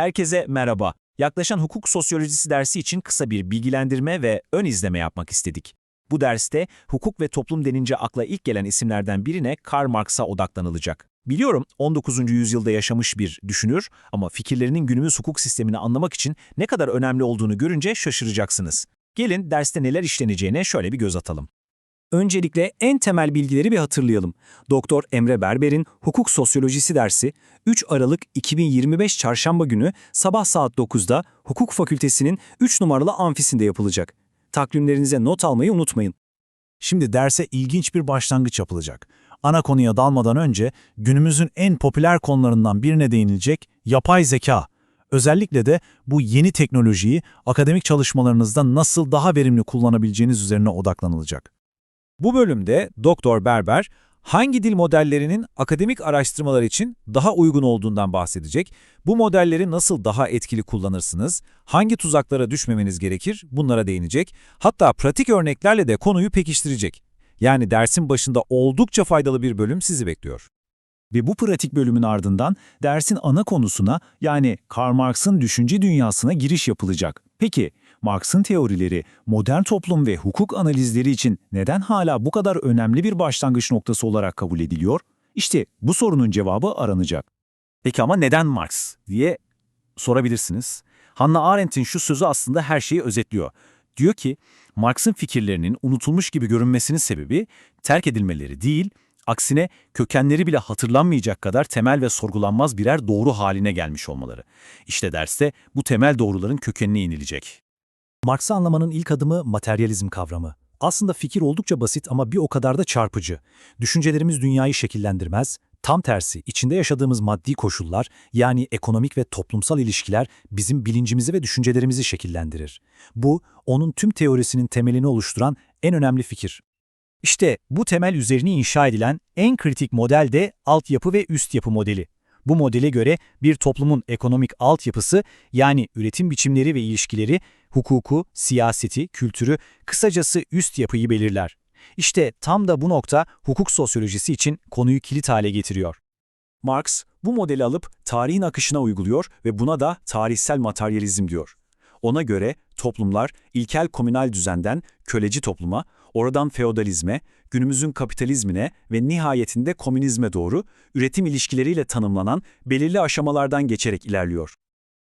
Herkese merhaba. Yaklaşan hukuk sosyolojisi dersi için kısa bir bilgilendirme ve ön izleme yapmak istedik. Bu derste hukuk ve toplum denince akla ilk gelen isimlerden birine Karl Marx'a odaklanılacak. Biliyorum 19. yüzyılda yaşamış bir düşünür ama fikirlerinin günümüz hukuk sistemini anlamak için ne kadar önemli olduğunu görünce şaşıracaksınız. Gelin derste neler işleneceğine şöyle bir göz atalım. Öncelikle en temel bilgileri bir hatırlayalım. Doktor Emre Berber'in hukuk sosyolojisi dersi 3 Aralık 2025 Çarşamba günü sabah saat 9'da Hukuk Fakültesinin 3 numaralı amfisinde yapılacak. Takvimlerinize not almayı unutmayın. Şimdi derse ilginç bir başlangıç yapılacak. Ana konuya dalmadan önce günümüzün en popüler konularından birine değinilecek yapay zeka. Özellikle de bu yeni teknolojiyi akademik çalışmalarınızda nasıl daha verimli kullanabileceğiniz üzerine odaklanılacak. Bu bölümde Doktor Berber hangi dil modellerinin akademik araştırmalar için daha uygun olduğundan bahsedecek, bu modelleri nasıl daha etkili kullanırsınız, hangi tuzaklara düşmemeniz gerekir bunlara değinecek, hatta pratik örneklerle de konuyu pekiştirecek. Yani dersin başında oldukça faydalı bir bölüm sizi bekliyor. Ve bu pratik bölümün ardından dersin ana konusuna yani Karl Marx'ın düşünce dünyasına giriş yapılacak. Peki Marx'ın teorileri modern toplum ve hukuk analizleri için neden hala bu kadar önemli bir başlangıç noktası olarak kabul ediliyor? İşte bu sorunun cevabı aranacak. Peki ama neden Marx diye sorabilirsiniz. Hannah Arendt'in şu sözü aslında her şeyi özetliyor. Diyor ki, Marx'ın fikirlerinin unutulmuş gibi görünmesinin sebebi terk edilmeleri değil, aksine kökenleri bile hatırlanmayacak kadar temel ve sorgulanmaz birer doğru haline gelmiş olmaları. İşte derste bu temel doğruların kökenine inilecek. Marx'ı anlamanın ilk adımı materyalizm kavramı. Aslında fikir oldukça basit ama bir o kadar da çarpıcı. Düşüncelerimiz dünyayı şekillendirmez, tam tersi içinde yaşadığımız maddi koşullar yani ekonomik ve toplumsal ilişkiler bizim bilincimizi ve düşüncelerimizi şekillendirir. Bu, onun tüm teorisinin temelini oluşturan en önemli fikir. İşte bu temel üzerine inşa edilen en kritik model de altyapı ve üst yapı modeli. Bu modele göre bir toplumun ekonomik altyapısı yani üretim biçimleri ve ilişkileri, hukuku, siyaseti, kültürü, kısacası üst yapıyı belirler. İşte tam da bu nokta hukuk sosyolojisi için konuyu kilit hale getiriyor. Marx bu modeli alıp tarihin akışına uyguluyor ve buna da tarihsel materyalizm diyor. Ona göre toplumlar ilkel komünal düzenden köleci topluma, oradan feodalizme, günümüzün kapitalizmine ve nihayetinde komünizme doğru üretim ilişkileriyle tanımlanan belirli aşamalardan geçerek ilerliyor.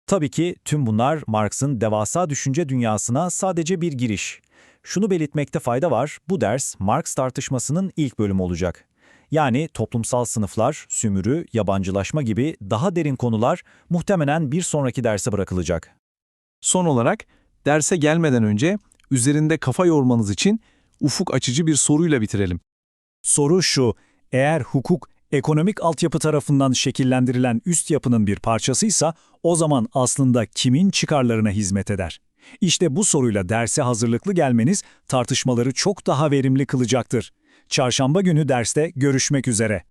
Tabii ki tüm bunlar Marx'ın devasa düşünce dünyasına sadece bir giriş. Şunu belirtmekte fayda var, bu ders Marx tartışmasının ilk bölümü olacak. Yani toplumsal sınıflar, sümürü, yabancılaşma gibi daha derin konular muhtemelen bir sonraki derse bırakılacak. Son olarak derse gelmeden önce üzerinde kafa yormanız için ufuk açıcı bir soruyla bitirelim. Soru şu, eğer hukuk ekonomik altyapı tarafından şekillendirilen üst yapının bir parçasıysa o zaman aslında kimin çıkarlarına hizmet eder? İşte bu soruyla derse hazırlıklı gelmeniz tartışmaları çok daha verimli kılacaktır. Çarşamba günü derste görüşmek üzere.